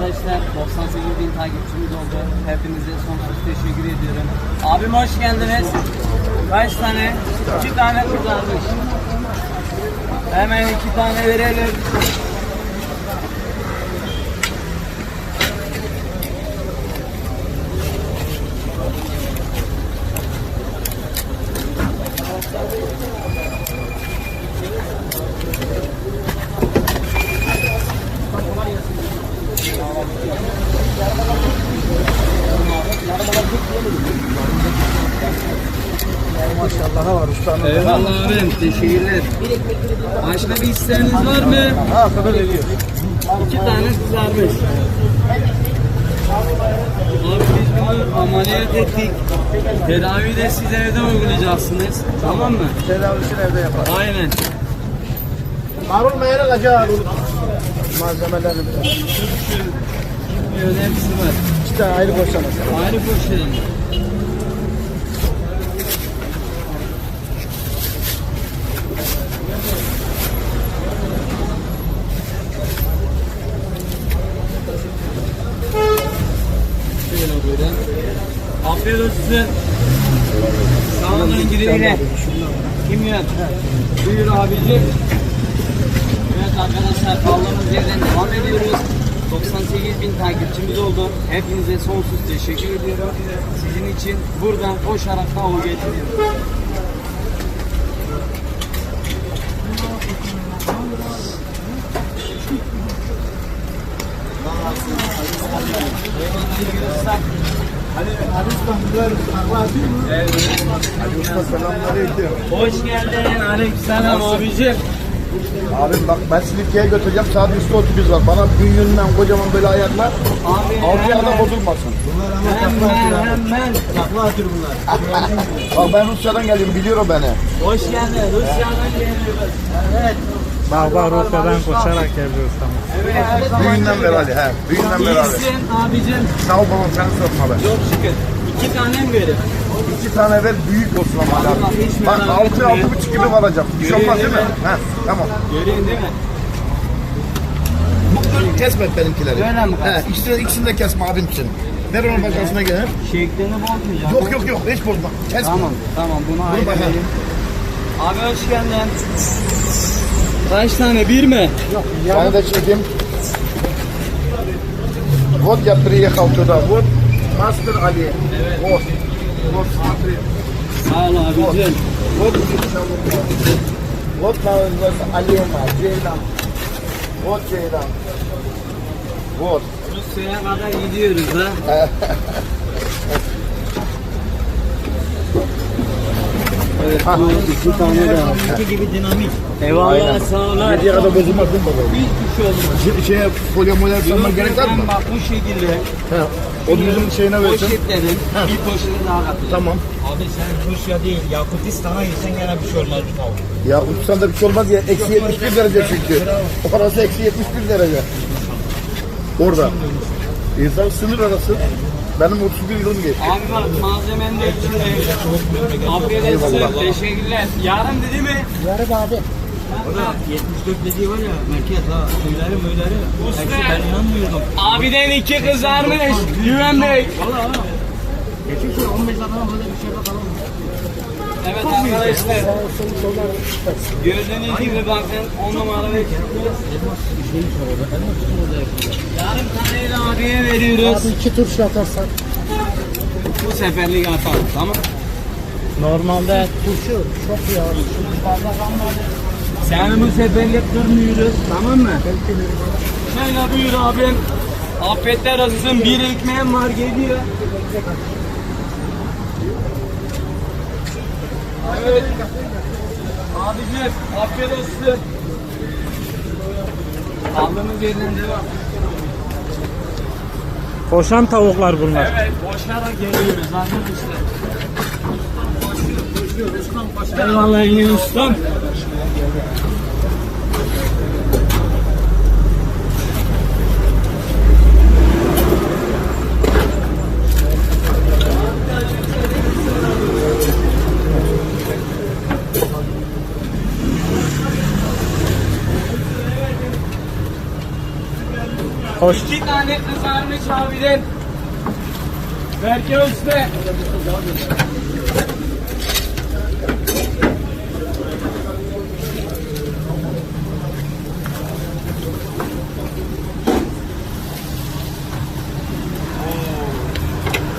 arkadaşlar 98 bin takipçimiz oldu. Hepinize sonsuz teşekkür ediyorum. Abim hoş geldiniz. Kaç tane? İki tane kızarmış. Hemen iki tane verelim. Maşallah var ustam. Eyvallah abim. Teşekkürler. Başka bir isteğiniz var mı? Ha kadar veriyor. İki tane kızarmış. Abi biz bunu ameliyat ettik. Tedavi de siz evde uygulayacaksınız. Tamam mı? Tedavisini evde yapar. Aynen. Marul meyre kaçar. Malzemeleri de. Böyle hepsi var. İşte ayrı boşanır. Ayrı poşetin. Şöyle böyle. Afiyet olsun. Sağ olun güle Kim yer? Buyur abicim. Evet arkadaşlar kaldığımız yerden devam ediyoruz. 98 bin takipçimiz oldu. Hepinize sonsuz teşekkür ediyorum. Sizin için buradan koşarak da o Hoş geldin. Aleykümselam abicim. Abim bak ben Silifke'ye götüreceğim. Saat üstü otobüs var. Bana bünyünden kocaman böyle ayaklar. Abi Altı hemen, bozulmasın. hemen, hemen. Bak ben Rusya'dan geliyorum. Biliyor o beni. Hoş geldin. Rusya'dan geliyoruz. Evet. Bak bak Rusya'dan koşarak geliyoruz tamam. Evet. Büyüğünden beri Ali. He. Büyüğünden beri Ali. İyisin abicim. Sağ ol babam seni sorma be. Çok şükür. İki tane mi verin? İki tane ver büyük olsun ama Ali Allah abi. hiç Bak merak altı etme. altı buçuk gibi varacak. Bir şey olmaz değil mi? He. Tamam. Görüyorsun değil mi? Kesme benimkileri. Öyle mi? He. İkisini, ikisini de kesme abim için. Ver onun başkasına gelir. Şeklini bozmayacağım. Yok yok yok hiç bozma. Kesme. Tamam tamam bunu ayrı bakalım. vereyim. Abi hoş geldin. Kaç tane? Bir mi? Sana da çekeyim. Вот я приехал туда. Вот Master Ali. Evet. Boss. Boss Satri. Sağ ol abi. Boss. Güzel. Boss. Boss. Boss. Ali Ömer. Ceylan. Boss Ceylan. Boss. Rusya'ya kadar gidiyoruz ha. Evet bu iki tane de. İki gibi dinamik. Eyvallah sağ. Hediye kadar bozulmaz değil mi baba? Hiçbir şey olmaz. Şey, şeye folyo molyo yapmam gerek var mı? Bak bu şekilde He. O bizim şeyine versin. poşetlerin bir poşeti daha katacağım. Tamam. Abi sen Rusya değil, Yakutistan'a gitsen gene bir şey olmaz bu tavuk. Ya Uçsan'da bir şey olmaz ya. Eksi 71 derece çünkü. Orası eksi 71 derece. Orada. İnsan sınır arası. Benim 31 yılım geçti. Abi bak malzemenin de içinde. Afiyet olsun. Teşekkürler. Yarın dedi mi? Yarın abi. 74 dediği var ya, merkez ha, köyleri möyleri. Hepsi ben inanmıyordum. Abiden iki kızarmış. Güven Bey. Valla ha. Sene 15 adama böyle bir şey bakalım. Evet arkadaşlar. Gördüğünüz gibi bakın 10 numara ve Yarım taneyi veriyoruz. iki tur şey atarsan. Bu seferlik atalım tamam Normalde Turşu çok ya. Seni bu seferlik kırmıyoruz tamam mı? Şöyle buyur abim. Afiyetler olsun. Bir ekmeğim var geliyor. Evet. Abicim afiyet olsun. Aldığımız yerden devam. Koşan tavuklar bunlar. Evet, boşarak geliyoruz arkadaşlar. Eyvallah yine ustam. Hoş. İki tane kızarmış abiden. Berke Usta.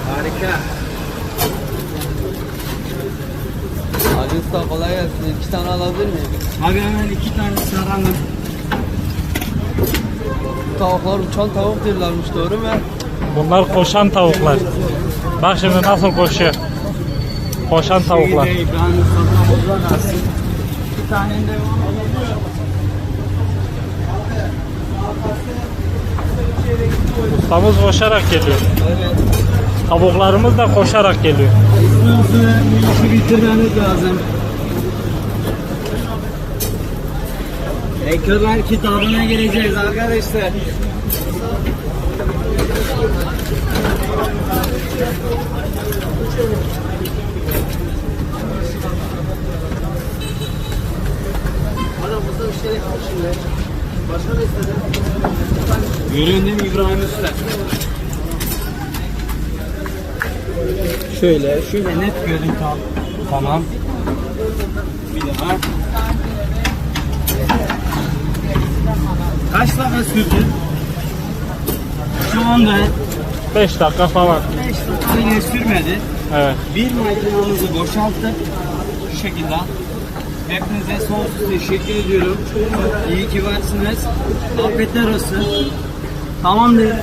Harika. Ali Usta kolay gelsin. İki tane alabilir miyim? Abi hemen iki tane saralım. Tavuklar uçan tavuk diyorlarmış doğru mu? Bunlar koşan tavuklar. Bak şimdi nasıl koşuyor. Koşan tavuklar. Tane de Ustamız koşarak geliyor. Tavuklarımız da koşarak geliyor. bu işi bitirmemiz lazım. Ekranlar kitabına gireceğiz arkadaşlar. Göründüm İbrahim Usta. Şöyle, şöyle net görüntü al. Tamam. Bir daha. Kaç dakika sürdü? Şu anda 5 dakika falan. 5 dakika yine sürmedi. Evet. Bir makinamızı boşalttık. Şu şekilde. Hepinize sonsuz teşekkür ediyorum. İyi ki varsınız. Afiyetler olsun. Tamamdır.